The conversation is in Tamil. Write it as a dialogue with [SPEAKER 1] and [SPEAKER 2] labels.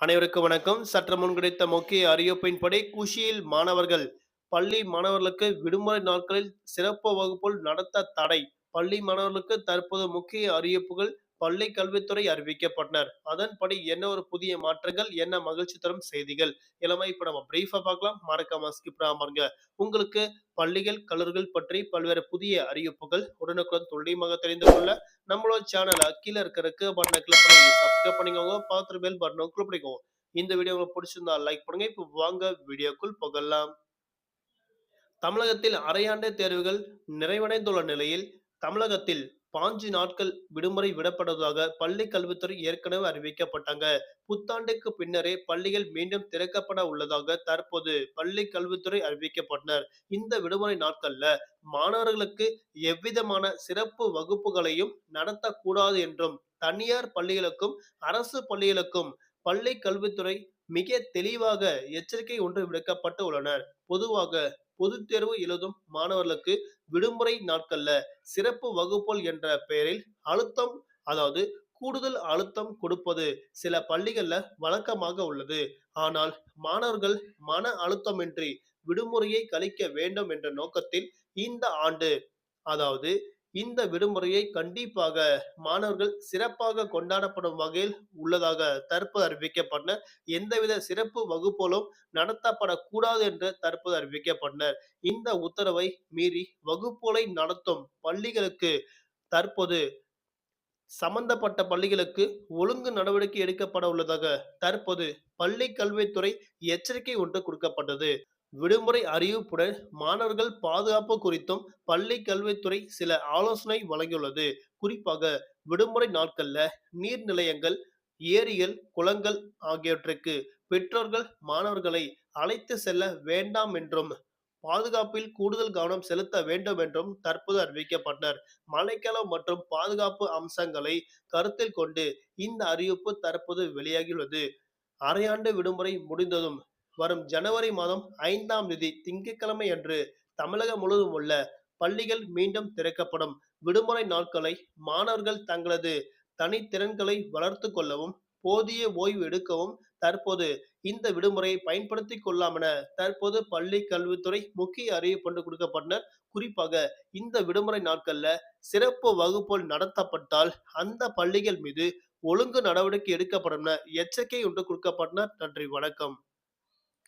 [SPEAKER 1] அனைவருக்கும் வணக்கம். சற்று முன் கிடைத்த முக்கிய அறிவிப்பின்படி குஷியில் மாணவர்கள் பள்ளி மாணவர்களுக்கு விடுமுறை நாட்களில் சிறப்பு வகுப்புகள் நடத்த தடை. பள்ளி மாணவர்களுக்கு தற்போது முக்கிய அறிவிப்புகள் பள்ளி கல்வித்துறை அறிவிக்கப்பட்டனர். அதன்படி என்ன ஒரு புதிய மாற்றங்கள் என்ன மகிழ்ச்சி தரும் செய்திகள்? எல்லாமே இப்ப நம்ம பிரீஃபா பார்க்கலாம். மறக்காம ஸ்கிப் பாருங்க உங்களுக்கு பள்ளிகள் கல்லூரிகள் பற்றி பல்வேறு புதிய அறிவிப்புகள் உடனுக்குடன் துல்லியமாக தெரிந்து கொள்ள நம்மளோட சேனலை கீழே இருக்கிற பட்டனை கிளிக் பண்ணி சப்ஸ்கிரைப் பண்ணிக்கோங்க. பார்த்துட்டு பெல் பட்டனை கிளிக் பண்ணிக்கோங்க இந்த வீடியோ உங்களுக்கு பிடிச்சிருந்தா லைக் பண்ணுங்க. இப்போ வாங்க வீடியோக்குள் போகலாம். தமிழகத்தில் அரையாண்டு தேர்வுகள் நிறைவடைந்துள்ள நிலையில் தமிழகத்தில் பாஞ்சு நாட்கள் விடுமுறை விடப்படுவதாக பள்ளி கல்வித்துறை ஏற்கனவே அறிவிக்கப்பட்டாங்க. புத்தாண்டுக்கு பின்னரே பள்ளிகள் மீண்டும் திறக்கப்பட உள்ளதாக தற்போது பள்ளி கல்வித்துறை அறிவிக்கப்பட்டனர். இந்த விடுமுறை நாட்கள்ல மாணவர்களுக்கு எவ்விதமான சிறப்பு வகுப்புகளையும் நடத்தக்கூடாது என்றும் தனியார் பள்ளிகளுக்கும் அரசு பள்ளிகளுக்கும் பள்ளி கல்வித்துறை மிக தெளிவாக எச்சரிக்கை ஒன்று விடுக்கப்பட்டு உள்ளனர். பொதுவாக பொது தேர்வு எழுதும் மாணவர்களுக்கு விடுமுறை நாட்கள்ல சிறப்பு வகுப்புகள் என்ற பெயரில் அழுத்தம் அதாவது கூடுதல் அழுத்தம் கொடுப்பது சில பள்ளிகள்ல வழக்கமாக உள்ளது. ஆனால் மாணவர்கள் மன அழுத்தமின்றி விடுமுறையை கழிக்க வேண்டும் என்ற நோக்கத்தில் இந்த ஆண்டு அதாவது இந்த விடுமுறையை கண்டிப்பாக மாணவர்கள் சிறப்பாக கொண்டாடப்படும் வகையில் உள்ளதாக தற்போது அறிவிக்கப்பட்டன. எந்தவித சிறப்பு வகுப்புகளும் நடத்தப்படக்கூடாது என்று தற்போது அறிவிக்கப்பட்டனர் இந்த உத்தரவை மீறி வகுப்புகளை நடத்தும் பள்ளிகளுக்கு தற்போது சம்பந்தப்பட்ட பள்ளிகளுக்கு ஒழுங்கு நடவடிக்கை எடுக்கப்பட உள்ளதாக தற்போது பள்ளி கல்வித்துறை எச்சரிக்கை ஒன்று கொடுக்கப்பட்டது. விடுமுறை அறிவிப்புடன் மாணவர்கள் பாதுகாப்பு குறித்தும் பள்ளி கல்வித்துறை சில ஆலோசனை வழங்கியுள்ளது. குறிப்பாக விடுமுறை நாட்கள்ல நீர் நிலையங்கள் ஏரிகள் குளங்கள் ஆகியவற்றுக்கு பெற்றோர்கள் மாணவர்களை அழைத்து செல்ல வேண்டாம் என்றும் பாதுகாப்பில் கூடுதல் கவனம் செலுத்த வேண்டும் என்றும் தற்போது அறிவிக்கப்பட்டனர். மழைக்காலம் மற்றும் பாதுகாப்பு அம்சங்களை கருத்தில் கொண்டு இந்த அறிவிப்பு தற்போது வெளியாகியுள்ளது. அரையாண்டு விடுமுறை முடிந்ததும் வரும் ஜனவரி மாதம் ஐந்தாம் தேதி திங்கட்கிழமை அன்று தமிழகம் முழுவதும் உள்ள பள்ளிகள் மீண்டும் திறக்கப்படும். விடுமுறை நாட்களை மாணவர்கள் தங்களது தனித்திறன்களை வளர்த்து கொள்ளவும் போதிய ஓய்வு எடுக்கவும் தற்போது இந்த விடுமுறையை பயன்படுத்தி கொள்ளலாம் என தற்போது பள்ளி கல்வித்துறை முக்கிய அறிவிப்பு கொடுக்கப்பட்டனர் குறிப்பாக இந்த விடுமுறை நாட்கள்ல சிறப்பு வகுப்புகள் நடத்தப்பட்டால் அந்த பள்ளிகள் மீது ஒழுங்கு நடவடிக்கை எடுக்கப்படும் என எச்சரிக்கை ஒன்று கொடுக்கப்பட்டனர் நன்றி வணக்கம்.